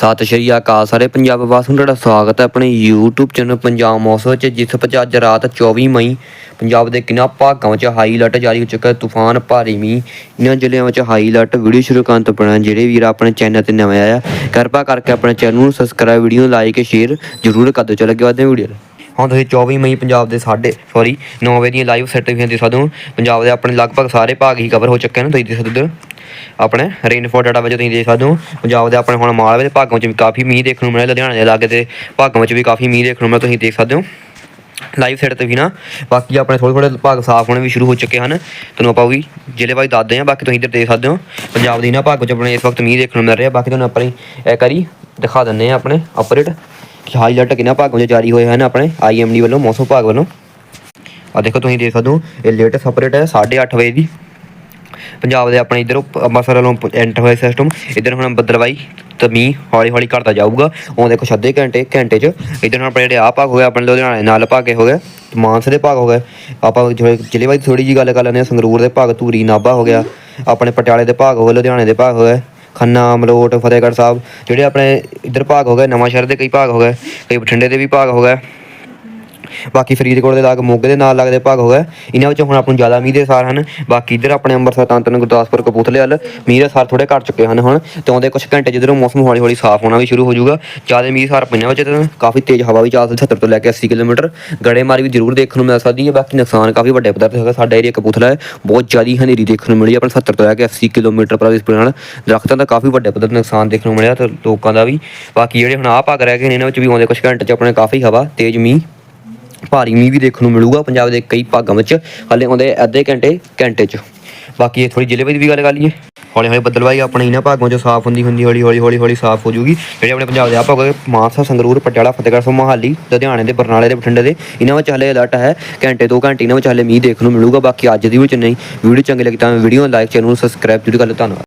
ਸਤਿ ਸ਼੍ਰੀ ਅਕਾਲ ਸਾਰੇ ਪੰਜਾਬ ਵਾਸੀਆਂ ਨੂੰ, ਤੁਹਾਡਾ ਸਵਾਗਤ ਹੈ ਆਪਣੇ YouTube ਚੈਨਲ ਪੰਜਾਬ ਮੌਸਮ ਵਿੱਚ, ਜਿਸ ਵਿੱਚ ਅੱਜ ਰਾਤ 24 ਮਈ ਪੰਜਾਬ ਦੇ ਕਿੰਨਾ ਭਾਗਾਂ ਵਿੱਚ ਹਾਈ ਅਲਰਟ ਜਾਰੀ ਹੋ ਚੁੱਕਾ ਹੈ, ਤੂਫਾਨ, ਭਾਰੀ ਮੀਂਹ ਇਹਨਾਂ ਜ਼ਿਲ੍ਹਿਆਂ ਵਿੱਚ ਹਾਈ ਅਲਰਟ ਵੀਡੀਓ ਸ਼ੁਰੂ ਕਰਨ ਤੋਂ ਪਹਿਲਾਂ ਜਿਹੜੇ ਵੀਰ ਆਪਣੇ ਚੈਨਲ ਤੇ ਨਵੇਂ ਆਇਆ ਕਿਰਪਾ ਕਰਕੇ ਆਪਣੇ ਚੈਨਲ ਨੂੰ ਸਬਸਕ੍ਰਾਈਬ ਵੀਡੀਓ ਨੂੰ ਲਾਈਕ ਸ਼ੇਅਰ ਜ਼ਰੂਰ ਕਰ ਦਿਓ। ਚਲੋ ਅੱਗੇ ਵਧਦੇ ਹਾਂ ਵੀਡੀਓ ਹੁਣ ਤੁਸੀਂ 24 ਮਈ ਪੰਜਾਬ ਦੇ ਸਾਡੇ ਸੌਰੀ 9 ਵਜੇ ਦੀਆਂ ਲਾਈਵ ਸਰਟੀਫਿਕੇਸ਼ਨ ਦੇ ਸਕਦੇ ਹੋ ਪੰਜਾਬ ਦੇ ਆਪਣੇ ਲਗਭਗ ਸਾਰੇ ਭਾਗ ਹੀ ਕਵਰ ਹੋ ਚੁੱਕੇ ਨੇ ਤੁਸੀਂ ਦੇਖ ਸਕਦੇ ਹੋ। ਆਪਣੇ ਰੇਨਫੋਲ ਡਾਟਾ ਵਿੱਚ ਤੁਸੀਂ ਦੇਖ ਸਕਦੇ ਹੋ। ਪੰਜਾਬ ਦੇ ਆਪਣੇ ਹੁਣ ਮਾਲਵੇ ਦੇ ਭਾਗਾਂ ਵਿੱਚ ਵੀ ਕਾਫੀ ਮੀਂਹ ਦੇਖਣ ਨੂੰ ਮਿਲਿਆ, ਲੁਧਿਆਣੇ ਦੇ ਇਲਾਕੇ ਦੇ ਭਾਗਾਂ ਵਿੱਚ ਵੀ ਕਾਫੀ ਮੀਂਹ ਦੇਖਣ ਨੂੰ ਮਿਲਿਆ, ਤੁਸੀਂ ਦੇਖ ਸਕਦੇ ਹੋ। ਲਾਈਵ ਸੈਟ ਤੇ ਵੀ ਨਾ, ਬਾਕੀ ਆਪਣੇ ਥੋੜੇ ਥੋੜੇ ਭਾਗ ਸਾਫ਼ ਹੋਣੇ ਵੀ ਸ਼ੁਰੂ ਹੋ ਚੁੱਕੇ ਹਨ। ਤੁਹਾਨੂੰ ਆਪਾਂ ਵੀ ਜ਼ਿਲ੍ਹੇ ਵਾਈ ਦੱਸਦੇ ਹਾਂ, ਬਾਕੀ ਤੁਸੀਂ ਇੱਧਰ ਦੇਖ ਸਕਦੇ ਹੋ। ਪੰਜਾਬ ਦੀ ਨਾ ਭਾਗ ਵਿੱਚ ਆਪਣੇ ਇਸ ਵਕਤ ਮੀਂਹ ਦੇਖਣ ਨੂੰ ਮਿਲ ਰਿਹਾ, ਬਾਕੀ ਤੁਹਾਨੂੰ ਆਪਣੀ ਇਹ ਕਰੀ ਦਿਖਾ ਦਿੰਦੇ ਹਾਂ ਆਪਣੇ ਆਪਰੇਟ ਕਿ ਹਾਈ ਅਲਰਟ ਕਿੰਨਾ ਭਾਗ ਵਜੋਂ ਜਾਰੀ ਹੋਏ ਹਨ ਆਪਣੇ ਆਈਐਮਡੀ ਵੱਲੋਂ, ਮੌਸਮ ਵਿਭਾਗ ਵੱਲੋਂ। ਆ ਦੇਖੋ, ਤੁਸੀਂ ਦੇਖ ਸਕਦੇ ਹੋ, ਇਹ ਲੇਟੈਸਟ ਅਪਡੇਟ ਹੈ 8:30 ਵਜੇ ਦੀ। ਪੰਜਾਬ ਦੇ ਆਪਣੇ ਇਧਰ, ਅੰਮ੍ਰਿਤਸਰ ਵੱਲੋਂ ਐਂਟਰ ਹੋਇਆ ਸਿਸਟਮ ਇਧਰ ਹੁਣ ਬੱਦਲਵਾਈ ਤੇ ਮੀਂਹ ਹੌਲੀ ਹੌਲੀ ਘਟਦਾ ਜਾਊਗਾ। ਉਹ ਦੇਖੋ, ਛੱਦੇ ਘੰਟੇ ਘੰਟੇ ਚ। ਇਧਰ ਹੁਣ ਆਪਣੇ ਜਿਹੜੇ ਆ ਭਾਗ ਹੋ ਗਏ, ਆਪਣੇ ਲੁਧਿਆਣੇ ਨਾਲ ਭਾਗੇ ਹੋ ਗਏ, ਮਾਨਸੇ ਦੇ ਭਾਗ ਹੋ ਗਏ। ਆਪਾਂ ਜਿਹੜੇ ਜ਼ਿਲ੍ਹੇ ਵਾਈ ਥੋੜੀ ਜੀ ਗੱਲ ਕਰ ਲੈਂਦੇ ਹਾਂ, ਸੰਗਰੂਰ ਦੇ ਭਾਗ ਧੂਰੀ, ਨਾਭਾ ਹੋ ਗਿਆ। ਆਪਣੇ ਪਟਿਆਲੇ ਦੇ ਭਾਗ ਹੋ ਗਏ, ਲੁਧਿਆਣੇ ਦੇ ਭਾਗ ਹੋ ਗਏ। ਖੰਨਾ, ਮਲੋਟ, ਫਤਿਹਗੜ੍ਹ ਸਾਹਿਬ, ਜਿਹੜੇ ਆਪਣੇ ਇਧਰ ਭਾਗ ਹੋ ਗਏ ਨਵਾਂ ਸ਼ਹਿਰ ਦੇ ਕਈ ਭਾਗ ਹੋ ਗਏ, ਕਈ ਬਠਿੰਡੇ ਦੇ ਵੀ ਭਾਗ ਹੋ ਗਏ। ਬਾਕੀ ਫਰੀਦਕੋਟ ਦੇ ਲਾਗ ਮੋਗੇ ਦੇ ਨਾਲ ਲੱਗਦੇ ਭਾਗ ਹੋਇਆ ਇਹਨਾਂ ਵਿੱਚ ਹੁਣ ਆਪਾਂ ਨੂੰ ਜ਼ਿਆਦਾ ਮੀਂਹ ਦੇ ਸਾਰ ਹਨ। ਬਾਕੀ ਇਧਰ ਆਪਣੇ ਅੰਮ੍ਰਿਤਸਰ ਤੰਤਨ ਗੁਰਦਾਸਪੁਰ, ਕਪੂਰਥਲੇ ਵੱਲ ਮੀਂਹ ਦੇ ਸਾਰ ਥੋੜੇ ਘਟ ਚੁੱਕੇ ਹਨ ਹੁਣ। ਤੇ ਆਉਂਦੇ ਕੁਝ ਘੰਟੇ ਜਿੱਧਰੋਂ ਮੌਸਮ ਹੌਲੀ ਹੌਲੀ ਸਾਫ਼ ਹੋਣਾ ਵੀ ਸ਼ੁਰੂ ਹੋ ਜਾਊਗਾ। ਜ਼ਿਆਦਾ ਮੀਂਹ ਸਾਰ ਪੰਜਾਂ ਵਿੱਚ ਕਾਫੀ ਤੇਜ਼ ਹਵਾ ਵੀ ਚੱਲ ਸਕਦੀ 70 ਤੋਂ ਲੈ ਕੇ 80 ਕਿਲੋਮੀਟਰ। ਗੜੇਮਾਰੀ ਵੀ ਜ਼ਰੂਰ ਦੇਖਣ ਨੂੰ ਮਿਲ ਸਕਦੀ ਹੈ। ਬਾਕੀ ਨੁਕਸਾਨ ਕਾਫੀ ਵੱਡੇ ਪੱਧਰ ਤੇ ਹੋਗਾ। ਸਾਡਾ ਏਰੀਆ ਕਪੂਰਥਲਾ ਹੈ। ਬਹੁਤ ਜ਼ਿਆਦਾ ਹਨੇਰੀ ਦੇਖਣ ਨੂੰ ਮਿਲੀ। ਆਪਣੇ 70 ਤੋਂ ਲੈ ਕੇ 80 ਕਿਲੋਮੀਟਰ ਪ੍ਰਤੀ ਸਪੀਡ ਨਾਲ ਦਰਖਤਾਂ ਦਾ ਕਾਫੀ ਵੱਡੇ ਪੱਧਰ ਤੇ ਨੁਕਸਾਨ ਦੇਖਣ ਨੂੰ ਮਿਲਿਆ ਤੇ ਲੋਕਾਂ ਦਾ ਵੀ। ਬਾਕੀ ਜਿਹੜੇ ਹੁਣ ਆਹ ਭਾਗ ਰਹਿ ਗਏ ਨੇ, ਇਹਨਾਂ ਵਿੱਚ ਵੀ ਆਉਂਦੇ ਕੁਝ ਘੰਟੇ ਚ ਆਪਣੇ ਕਾਫੀ ਹਵਾ, ਤੇਜ਼ ਮੀਂਹ ਭਾਰੀ ਮੀਂਹ ਵੀ ਦੇਖਣ ਨੂੰ ਮਿਲੂਗਾ ਪੰਜਾਬ ਦੇ ਕਈ ਭਾਗਾਂ ਵਿੱਚ। ਹਾਲੇ ਆਉਂਦੇ ਅੱਧੇ ਘੰਟੇ ਘੰਟੇ ਚ। ਬਾਕੀ ਇਹ ਥੋੜੀ ਜ਼ਿਲ੍ਹੇ ਦੀ ਵੀ ਗੱਲ ਕਰ ਲਈਏ। ਹੌਲੀ ਹੌਲੀ ਬੱਦਲਵਾਈ ਆਪਣੇ ਇਹਨਾਂ ਭਾਗਾਂ 'ਚ ਸਾਫ਼ ਹੁੰਦੀ ਹੁੰਦੀ, ਹੌਲੀ ਹੌਲੀ ਹੌਲੀ ਹੌਲੀ ਸਾਫ਼ ਹੋ ਜੂਗੀ। ਜਿਹੜੇ ਆਪਣੇ ਪੰਜਾਬ ਦੇ ਆ ਭਾਗ ਹੋਏ ਮਾਨਸਾ, ਸੰਗਰੂਰ, ਪਟਿਆਲਾ, ਫਤਿਹਗੜ੍ਹ ਸਾਹਿਬ, ਮੋਹਾਲੀ, ਲੁਧਿਆਣੇ ਦੇ, ਬਰਨਾਲੇ ਦੇ, ਬਠਿੰਡੇ ਦੇ, ਇਹਨਾਂ ਵਿੱਚ ਹਲੇ ਅਲਰਟ ਹੈ। ਘੰਟੇ ਦੋ ਘੰਟੇ ਇਹਨਾਂ ਵਿੱਚ ਹਲੇ ਮੀਂਹ ਦੇਖਣ ਨੂੰ ਮਿਲੂਗਾ। ਬਾਕੀ ਅੱਜ ਦੀ ਵਿੱਚ ਨਹੀਂ ਵੀਡੀਓ ਚੰਗੀ ਲੱਗੀ ਤਾਂ ਵੀਡੀਓ ਲਾਈਕ, ਚੈਨਲ ਨੂੰ ਸਬਸਕ੍ਰਾਈਬ ਜ਼ਰੂਰ ਕਰ ਲਓ। ਧੰਨਵਾਦ।